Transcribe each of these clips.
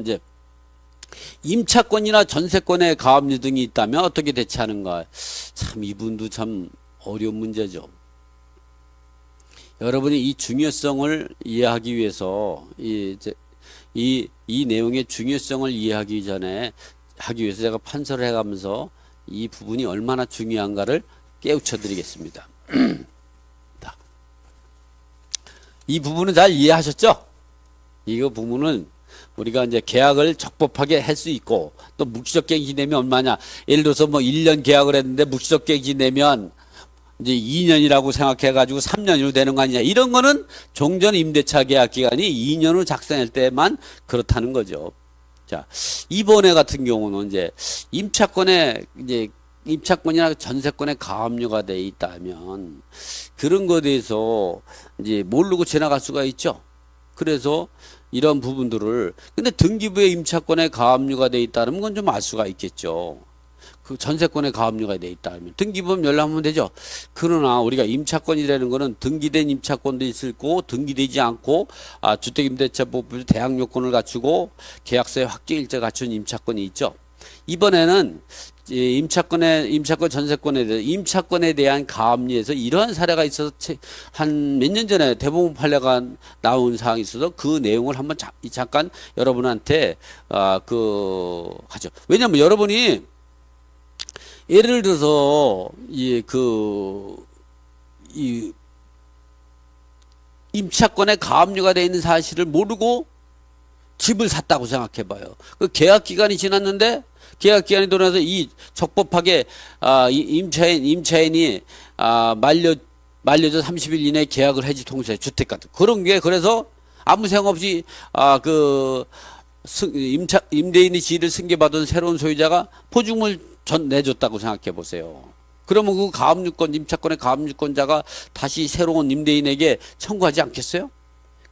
이제 임차권이나 전세권의 가압류 등이 있다면 어떻게 대처하는가? 참 이분도 참 어려운 문제죠. 여러분이 이 중요성을 이해하기 위해서 이 이, 이 내용의 중요성을 이해하기 전에 하기 위해서 제가 판서를 해가면서 이 부분이 얼마나 중요한가를 깨우쳐 드리겠습니다. 자. 이 부분은 잘 이해하셨죠? 이거 부분은 우리가 이제 계약을 적법하게 할 수 있고 또 묵시적 갱신 내면 얼마냐. 예를 들어서 뭐 1년 계약을 했는데 묵시적 갱신 내면 이제 2년이라고 생각해 가지고 3년으로 되는 거 아니냐. 이런 거는 종전 임대차 계약 기간이 2년으로 작성할 때만 그렇다는 거죠. 자, 이번에 같은 경우는 이제 임차권에 이제 임차권이나 전세권에 가압류가 돼 있다면 그런 거에 대해서 이제 모르고 지나갈 수가 있죠. 그래서 이런 부분들을 근데 등기부의 임차권에 가압류가 돼 있다는 건좀 알 수가 있겠죠. 그 전세권에 가압류가 돼 있다면 등기부면 연락하면 되죠. 그러나 우리가 임차권이라는 거는 등기된 임차권도 있을 거고 등기되지 않고 아, 주택임대차법으로 대항 요건을 갖추고 계약서에 확정일자 갖춘 임차권이 있죠. 이번에는 이 임차권에 임차권 전세권에 대해 임차권에 대한 가압류에서 이러한 사례가 있어서 한 몇 년 전에 대법원 판례가 나온 사항이 있어서 그 내용을 한번 자, 잠깐 여러분한테 아그 하죠. 왜냐하면 여러분이 예를 들어서 이그이 임차권에 가압류가 돼 있는 사실을 모르고 집을 샀다고 생각해 봐요. 그 계약 기간이 지났는데 계약 기간이 돌아서 이 적법하게 아, 이 임차인 임차인이 아, 만료 만료자 30일 이내에 계약을 해지 통세 주택 같은 그런 게 그래서 아무 생각 없이 아그 임차 임대인이 지위를 승계받은 새로운 소유자가 포중을 전 내줬다고 생각해 보세요. 그러면 그 가압류권 임차권의 가압류권자가 다시 새로운 임대인에게 청구하지 않겠어요?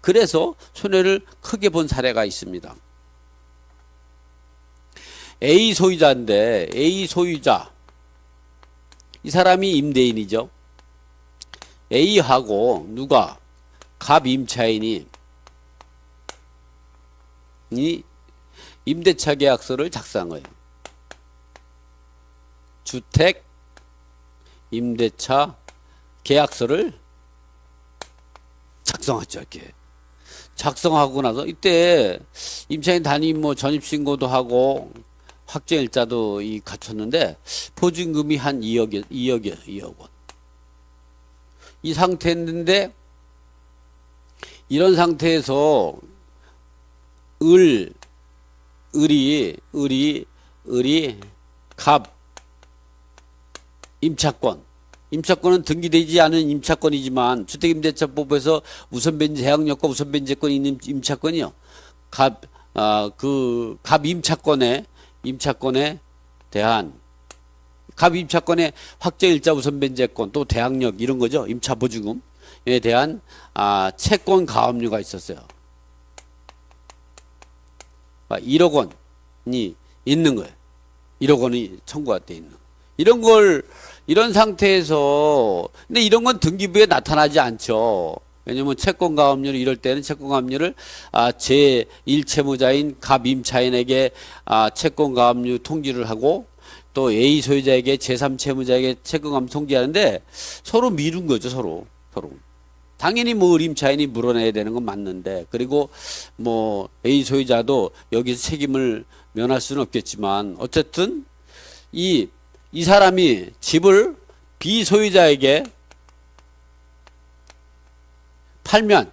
그래서 손해를 크게 본 사례가 있습니다. A 소유자인데 A 소유자 이 사람이 임대인이죠. A하고 누가 갑 임차인이 이 임대차 계약서를 작성한 거예요. 주택 임대차 계약서를 작성하죠. 이렇게 작성하고 나서 이때 임차인 단위 뭐 전입 신고도 하고 확정일자도 이 갖췄는데 보증금이 한 2억 2억이요 2억 원. 이 상태였는데 이런 상태에서 을 을이 을이 을이 갑 임차권 임차권은 등기되지 않은 임차권이지만 주택임대차법에서 우선변제 해약력과 우선변제권이 있는 임차권이요. 갑, 아, 그, 갑 임차권에, 임차권에 대한, 갑 임차권의 확정일자 우선 변제권, 또 대항력, 이런 거죠. 임차 보증금에 대한, 아, 채권 가압류가 있었어요. 아, 1억 원이 있는 거예요. 1억 원이 청구가 돼 있는. 이런 걸, 이런 상태에서 근데 이런 건 등기부에 나타나지 않죠. 왜냐면 채권 가압류를 이럴 때는 채권 가압류를 아, 제 1채무자인 갑임차인에게 아, 채권 가압류 통지를 하고 또 A 소유자에게 제3채무자에게 채권 가압류 통지하는데 서로 미룬 거죠, 서로. 서로. 당연히 뭐 의림차인이 물어내야 되는 건 맞는데 그리고 뭐 A 소유자도 여기서 책임을 면할 수는 없겠지만 어쨌든 이 이 사람이 집을 비소유자에게 팔면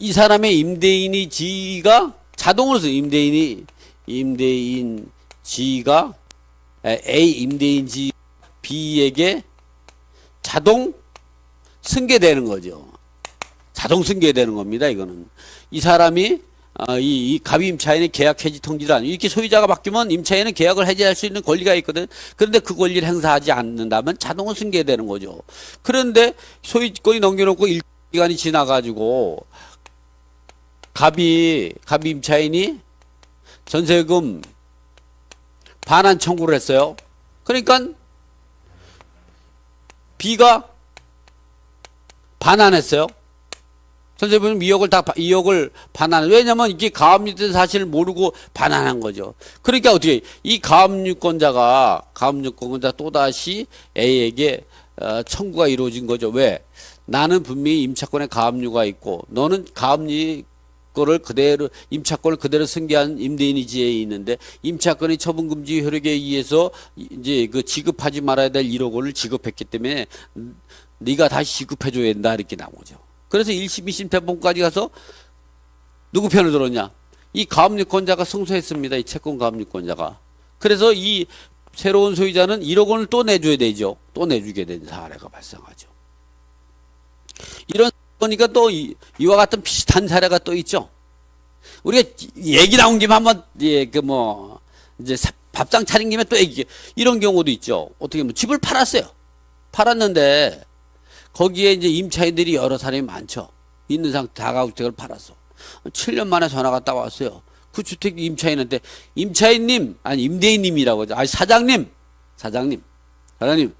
이 사람의 임대인이 지가 자동으로 임대인이 임대인 지가 A 임대인 지 B에게 자동 승계되는 거죠. 자동 승계되는 겁니다. 이거는 이 사람이 어, 이, 이 갑임차인의 계약 해지 통지를 안 이렇게 소유자가 바뀌면 임차인은 계약을 해지할 수 있는 권리가 있거든. 그런데 그 권리를 행사하지 않는다면 자동으로 승계되는 거죠. 그런데 소유권이 넘겨놓고 일기간이 지나가지고 갑이 갑임차인이 전세금 반환 청구를 했어요. 그러니까 B가 반환했어요. 전세보증 2억을 다 2억을 반환. 왜냐면 이게 가압류된 사실을 모르고 반환한 거죠. 그러니까 어떻게 이 가압류권자가 가압류권자 또 다시 A에게 어, 청구가 이루어진 거죠. 왜? 나는 분명히 임차권에 가압류가 있고 너는 가압류 거를 그대로 임차권을 그대로 승계한 임대인이 지에 있는데 임차권이 처분 금지 효력에 의해서 이제 그 지급하지 말아야 될 1억 원을 지급했기 때문에 네가 다시 지급해 줘야 된다 이렇게 나오죠. 그래서 1심, 2심 대법원까지 가서 누구 편을 들었냐? 이 가압류권자가 승소했습니다. 이 채권 가압류권자가. 그래서 이 새로운 소유자는 1억 원을 또 내줘야 되죠. 또 내주게 된 사례가 발생하죠. 이런 거니까 또 이, 이와 같은 비슷한 사례가 또 있죠. 우리가 얘기 나온 김에 한번 예 그 뭐 이제 사- 밥상 차린 김에 또 얘기 이런 경우도 있죠. 어떻게 보면 집을 팔았어요. 팔았는데 거기에 이제 임차인들이 여러 사람이 많죠. 있는 상태 다가주택을 팔았어. 7년 만에 전화가 딱 왔어요. 그 주택 임차인한테 임차인님 아니 임대인님이라고 하죠. 아니 사장님 사장님 사장님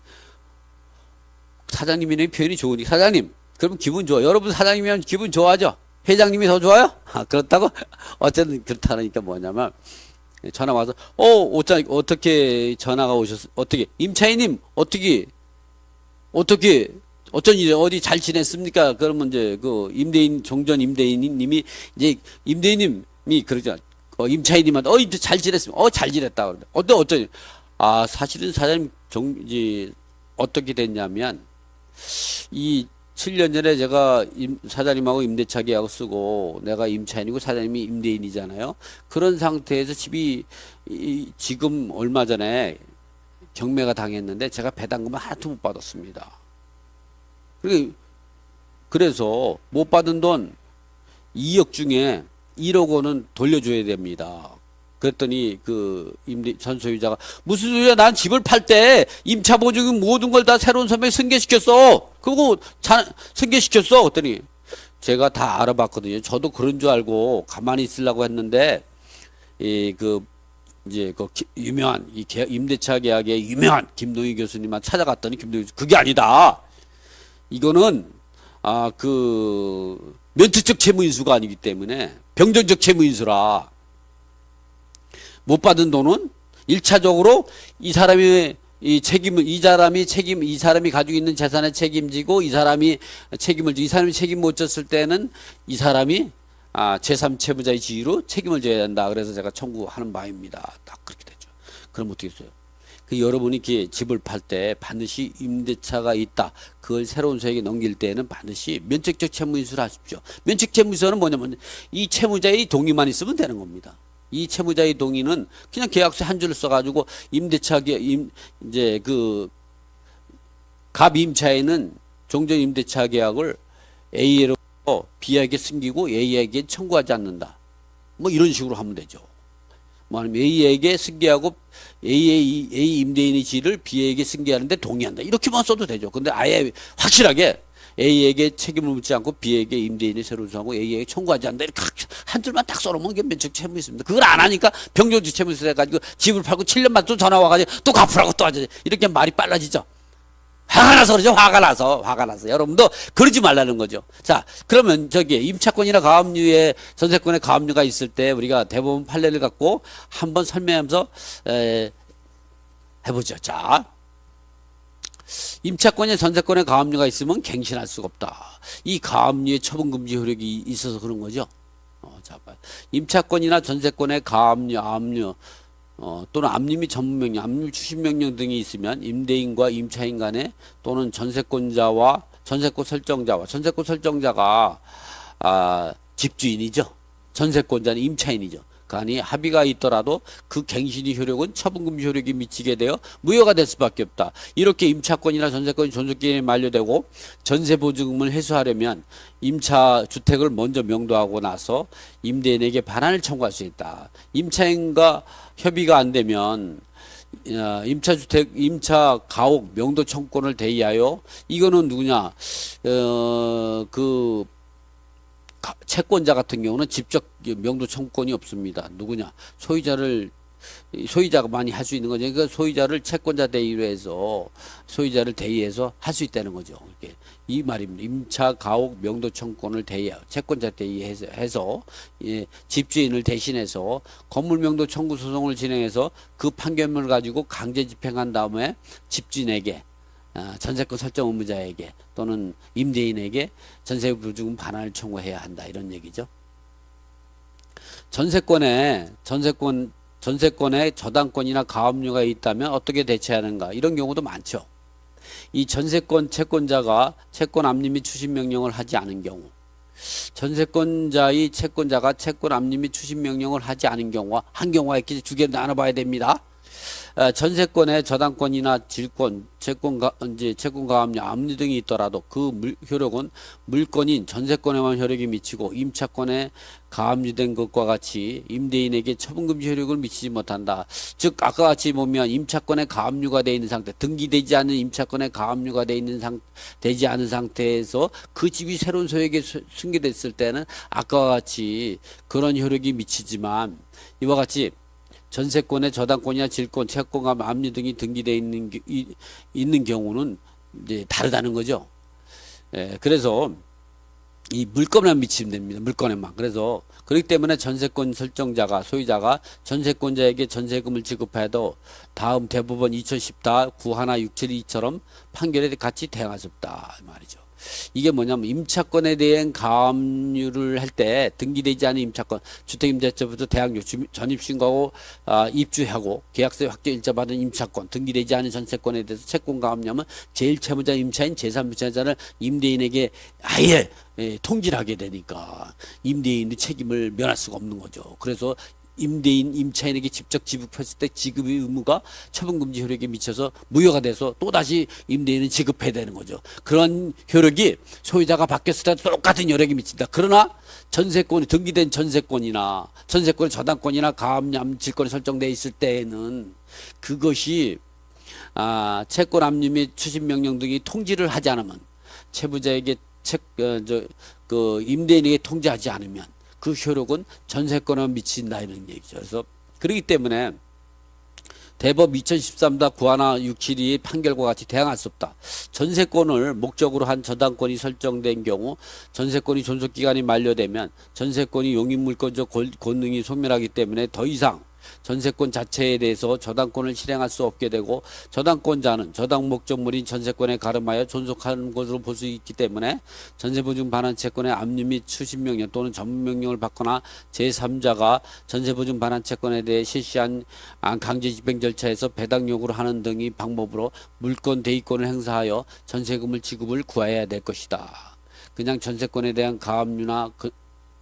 사장님이라는 표현이 좋으니까 사장님 그러면 기분 좋아. 여러분 사장님이면 기분 좋아하죠. 회장님이 더 좋아요? 아, 그렇다고? 어쨌든 그렇다니까 뭐냐면 전화 와서 어 어쩌 어떻게 전화가 오셨어? 어떻게 임차인님 어떻게 어떻게 어쩐 일이 어디 잘 지냈습니까? 그러면 이제 그 임대인 종전 임대인님이 이제 임대인님이 그러죠. 어, 임차인님한테 어 이제 잘 지냈습니다. 어잘 지냈다 그러는데 어때 어쩌니? 아 사실은 사장님 종 이제 어떻게 됐냐면 이 7년 전에 제가 임, 사장님하고 임대차 계약을 쓰고 내가 임차인이고 사장님이 임대인이잖아요. 그런 상태에서 집이 이, 지금 얼마 전에 경매가 당했는데 제가 배당금을 하나도 못 받았습니다. 그래서 못 받은 돈 2억 중에 1억 원은 돌려줘야 됩니다. 그랬더니 그 임대 전 소유자가 무슨 소리야? 난 집을 팔 때 임차 보증금 모든 걸 다 새로운 선배 승계시켰어. 그거 자, 승계시켰어. 그랬더니 제가 다 알아봤거든요. 저도 그런 줄 알고 가만히 있으려고 했는데 이 그 이제 그 기- 유명한 이 계- 임대차 계약의 유명한 김동희 교수님만 찾아갔더니 김동희 교수 그게 아니다. 이거는 아 그 면책적 채무인수가 아니기 때문에 병정적 채무인수라 못 받은 돈은 일차적으로 이 사람이 이 책임을 이 사람이 책임 이 사람이 가지고 있는 재산에 책임지고 이 사람이 책임을 지- 이 사람이 책임 못 졌을 때는 이 사람이 아 제3 채무자의 지위로 책임을 져야 된다. 그래서 제가 청구하는 바입니다. 딱 그렇게 되죠. 그럼 어떻게 했어요? 그 여러분이 집을 팔 때 반드시 임대차가 있다. 그걸 새로운 소에게 넘길 때는 반드시 면책적 채무인수를 하십시오. 면책 채무인수는 뭐냐면 이 채무자의 동의만 있으면 되는 겁니다. 이 채무자의 동의는 그냥 계약서 한 줄을 써가지고 임대차 계 임, 이제 그 갑임차에는 종전 임대차 계약을 A로 B에게 승기고 A에게 청구하지 않는다. 뭐 이런 식으로 하면 되죠. 뭐 A에게 승계하고 A, A 임대인의 지를 B에게 승계하는데 동의한다. 이렇게만 써도 되죠. 근데 아예 확실하게 A에게 책임을 묻지 않고 B에게 임대인이 새로 정하고 A에게 청구하지 않는다. 이렇게 한 줄만 딱 써놓으면 이게 면책 채무 있습니다. 그걸 안 하니까 병정지 채무 있어가지고 집을 팔고 7년만 또 전화 와가지고 또 갚으라고 또 하지. 이렇게 말이 빨라지죠. 화가 나서 그러죠. 화가 나서 화가 나서 여러분도 그러지 말라는 거죠. 자, 그러면 저기 임차권이나 가압류에 전세권에 가압류가 있을 때 우리가 대법원 판례를 갖고 한번 설명하면서 에, 해보죠. 자, 임차권에 전세권에 가압류가 있으면 갱신할 수가 없다. 이 가압류의 처분금지 효력이 있어서 그런 거죠. 어, 자, 봐. 임차권이나 전세권에 가압류, 압류 어, 또는 및 전문명령, 압류 추심명령 등이 있으면 임대인과 임차인 간에 또는 전세권자와 전세권 설정자와 전세권 설정자가 아, 집주인이죠. 전세권자는 임차인이죠. 간이 합의가 있더라도 그 갱신의 효력은 처분금지 효력이 미치게 되어 무효가 될 수밖에 없다. 이렇게 임차권이나 전세권이 존속기간이 만료되고 전세 보증금을 회수하려면 임차 주택을 먼저 명도하고 나서 임대인에게 반환을 청구할 수 있다. 임차인과 협의가 안 되면 어, 임차주택, 임차 가옥 명도 청구권을 대의하여 이거는 누구냐? 어, 그 가- 채권자 같은 경우는 직접 명도 청구권이 없습니다. 누구냐? 소유자를 이 소유자가 많이 할 수 있는 거죠. 그러니까 소유자를 채권자 대의로 해서 소유자를 대의해서 할 수 있다는 거죠. 이렇게 이 말입니다. 임차 가옥 명도 청구권을 대의 채권자 대의해서 해서 예, 집주인을 대신해서 건물 명도 청구 소송을 진행해서 그 판결문을 가지고 강제 집행한 다음에 집주인에게 아, 전세권 설정 의무자에게 또는 임대인에게 전세 보증금 반환을 청구해야 한다 이런 얘기죠. 전세권에 전세권 전세권에 저당권이나 가압류가 있다면 어떻게 대처하는가 이런 경우도 많죠. 이 전세권 채권자가 채권 압류 및 추심 명령을 하지 않은 경우 전세권자의 채권자가 채권 압류 및 추심 명령을 하지 않은 경우와 한 경우가 있기 두 개를 나눠봐야 됩니다. 어, 전세권의 저당권이나 질권, 채권 가 이제 채권 가 압류, 압류 등이 있더라도 그 물, 효력은 물건인 전세권에만 효력이 미치고 임차권에 가압류된 것과 같이 임대인에게 처분금지 효력을 미치지 못한다. 즉 아까 같이 보면 임차권에 가압류가 되어 있는 상태, 등기되지 않은 임차권에 가압류가 되어 있는 상 되지 않은 상태에서 그 집이 새로운 소유에게 수- 승계됐을 때는 아까와 같이 그런 효력이 미치지만 이와 같이 전세권의 저당권이나 질권, 채권과 압류 등이 등기되어 있는 있는 경우는 이제 다르다는 거죠. 예, 그래서 이 물건에만 미치면 됩니다. 물건에만. 그래서 그렇기 때문에 전세권 설정자가 소유자가 전세권자에게 전세금을 지급해도 다음 대법원 2014 91 672처럼 판결에 같이 대응할 수 없다 이 말이죠. 이게 뭐냐면 임차권에 대한 가압류를 할 때 등기되지 않은 임차권 주택임대차부터 주- 전입신고하고 아, 입주하고 계약서에 확정 일자 받은 임차권 등기되지 않은 전세권에 대해서 채권 가압류하면 제일 채무자 임차인 제3부채자를 임대인에게 아예 예, 통지하게 되니까 임대인의 책임을 면할 수가 없는 거죠. 그래서 임대인 임차인에게 직접 지급했을 때 지급의 의무가 처분금지 효력에 미쳐서 무효가 돼서 또 다시 임대인은 지급해야 되는 거죠. 그런 효력이 소유자가 바뀌었을 때 똑같은 효력이 미친다. 그러나 전세권이 등기된 전세권이나 전세권의 저당권이나 가압류 질권이 설정돼 있을 때에는 그것이 아, 채권 압류 및 추심 명령 등이 통지를 하지 않으면 채무자에게 책, 어, 저, 그 임대인에게 통지하지 않으면 그 효력은 전세권에 미친다 이런 얘기죠. 그래서 그렇기 때문에 대법 2013다 91 672의 판결과 같이 대항할 수 없다. 전세권을 목적으로 한 저당권이 설정된 경우 전세권이 존속기간이 만료되면 전세권이 용익물권적 권- 권능이 소멸하기 때문에 더 이상 전세권 자체에 대해서 저당권을 실행할 수 없게 되고 저당권자는 저당 목적물인 전세권에 가름하여 존속하는 것으로 볼 수 있기 때문에 전세보증 반환 채권의 압류 및 추심 명령 또는 전문 명령을 받거나 제3자가 전세보증 반환 채권에 대해 실시한 아, 강제 집행 절차에서 배당 요구를 하는 등의 방법으로 물권 대위권을 행사하여 전세금을 지급을 구해야 될 것이다. 그냥 전세권에 대한 가압류나 그,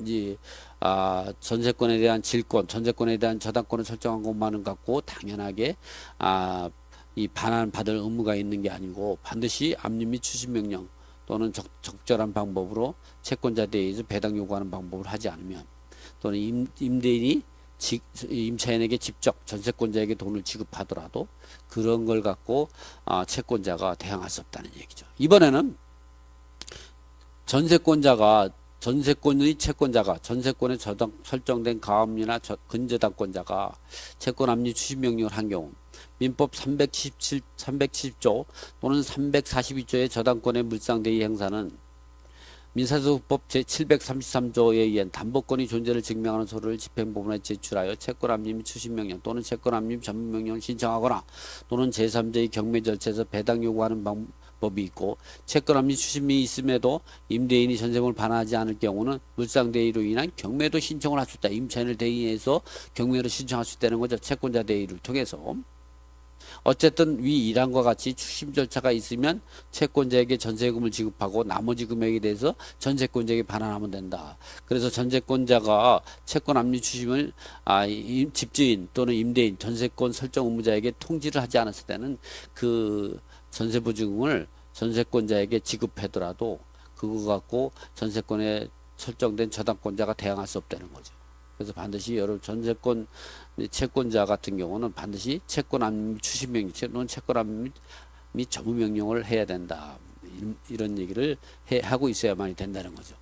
이제 아, 전세권에 대한 질권, 전세권에 대한 저당권을 설정한 것만은 갖고 당연하게 아, 이 반환 받을 의무가 있는 게 아니고 반드시 압류 및 추심 명령 또는 적, 적절한 방법으로 채권자 대에서 배당 요구하는 방법을 하지 않으면 또는 임, 임대인이 직, 임차인에게 직접 전세권자에게 돈을 지급하더라도 그런 걸 갖고 아, 채권자가 대항할 수 없다는 얘기죠. 이번에는 전세권자가 전세권의 채권자가 전세권에 저당 설정된 가압류나 저- 근저당권자가 채권 압류 추심 명령을 한 경우 민법 377 370조 또는 342조의 저당권의 물상대의 행사는 민사소송법 제733조에 의한 담보권의 존재를 증명하는 서류를 집행부문에 제출하여 채권 압류 및 추심 명령 또는 채권 압류 전문 명령을 신청하거나 또는 제3자의 경매 절차에서 배당 요구하는 방 법이 있고 채권 압류 추심이 있음에도 임대인이 전세금을 반환하지 않을 경우는 물상대의로 인한 경매도 신청을 할 수 있다. 임차인을 대의해서 경매를 신청할 수 있다는 거죠. 채권자 대의를 통해서. 어쨌든 위 일항과 같이 추심 절차가 있으면 채권자에게 전세금을 지급하고 나머지 금액에 대해서 전세권자에게 반환하면 된다. 그래서 전세권자가 채권 압류 추심을 아, 이- 집주인 또는 임대인 전세권 설정 의무자에게 통지를 하지 않았을 때는 그 전세보증금을 전세권자에게 지급하더라도 그거 갖고 전세권에 설정된 저당권자가 대항할 수 없다는 거죠. 그래서 반드시 여러분 전세권 채권자 같은 경우는 반드시 채권 압류 추심 명령 또는 채권 압류 및 전무 명령을 해야 된다. 이런 얘기를 해, 하고 있어야만이 된다는 거죠.